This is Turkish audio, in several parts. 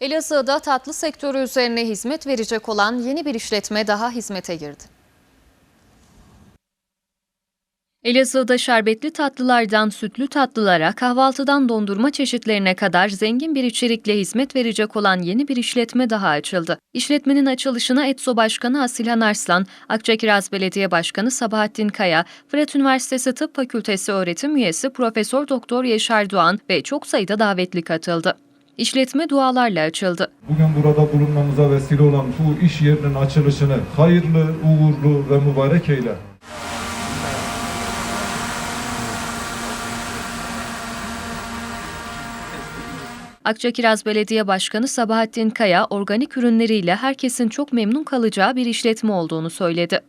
Elazığ'da tatlı sektörü üzerine hizmet verecek olan yeni bir işletme daha hizmete girdi. Elazığ'da şerbetli tatlılardan sütlü tatlılara, kahvaltıdan dondurma çeşitlerine kadar zengin bir içerikle hizmet verecek olan yeni bir işletme daha açıldı. İşletmenin açılışına ETSO Başkanı Asilhan Arslan, Akçakiraz Belediye Başkanı Sabahattin Kaya, Fırat Üniversitesi Tıp Fakültesi öğretim üyesi Profesör Doktor Yaşar Doğan ve çok sayıda davetli katıldı. İşletme dualarla açıldı. Bugün burada bulunmamıza vesile olan bu iş yerinin açılışını hayırlı, uğurlu ve mübarek eyle. Akçakiraz Belediye Başkanı Sabahattin Kaya, organik ürünleriyle herkesin çok memnun kalacağı bir işletme olduğunu söyledi.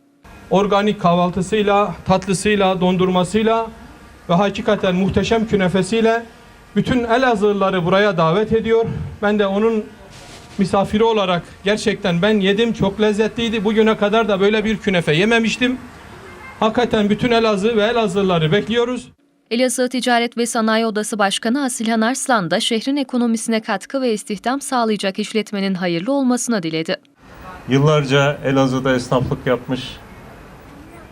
organik kahvaltısıyla, tatlısıyla, dondurmasıyla ve hakikaten muhteşem künefesiyle bütün Elazığlıları buraya davet ediyor. Ben de onun misafiri olarak gerçekten ben yedim çok lezzetliydi. Bugüne kadar da böyle bir künefe yememiştim. Hakikaten bütün Elazığ ve Elazığlıları bekliyoruz. Elazığ Ticaret ve Sanayi Odası Başkanı Asilhan Arslan da şehrin ekonomisine katkı ve istihdam sağlayacak işletmenin hayırlı olmasını diledi. Yıllarca Elazığ'da esnaflık yapmış,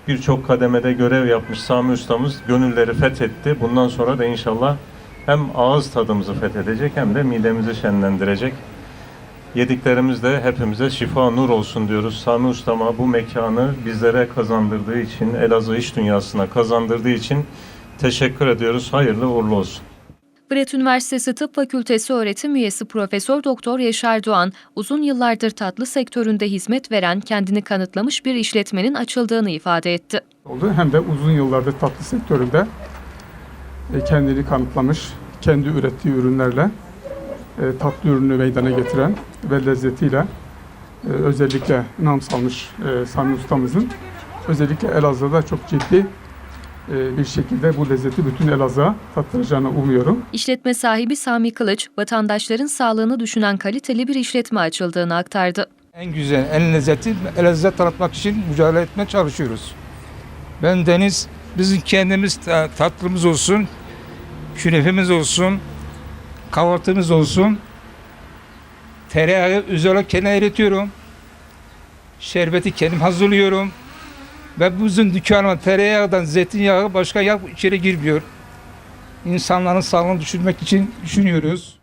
birçok kademede görev yapmış Sami Ustamız gönülleri fethetti. Bundan sonra da inşallah hem ağız tadımızı fethedecek hem de midemizi şenlendirecek. Yediklerimiz de hepimize şifa nur olsun diyoruz. Sami Ustama bu mekanı bizlere kazandırdığı için, Elazığ iş dünyasına kazandırdığı için teşekkür ediyoruz. Hayırlı uğurlu olsun. Fırat Üniversitesi Tıp Fakültesi öğretim üyesi Profesör Doktor Yaşar Doğan, uzun yıllardır tatlı sektöründe hizmet veren, kendini kanıtlamış bir işletmenin açıldığını ifade etti. oldu. Hem de uzun yıllardır tatlı sektöründe kendini kanıtlamış, kendi ürettiği ürünlerle e, tatlı ürünü meydana getiren ve lezzetiyle e, özellikle nam salmış e, Sami Ustamızın özellikle Elazığ'da çok ciddi e, bir şekilde bu lezzeti bütün Elazığ'a tattıracağını umuyorum. İşletme sahibi Sami Kılıç, vatandaşların sağlığını düşünen kaliteli bir işletme açıldığını aktardı. En güzel, en lezzetli Elazığ'a tanıtmak için mücadele etmeye çalışıyoruz. Ben Deniz, bizim kendimiz ta- tatlımız olsun, künefemiz olsun, kahvaltımız olsun. Tereyağı olarak kendim eritiyorum. Şerbeti kendim hazırlıyorum. Ve bizim dükkanıma tereyağından zeytinyağı başka yağ içeri girmiyor. İnsanların sağlığını düşünmek için düşünüyoruz.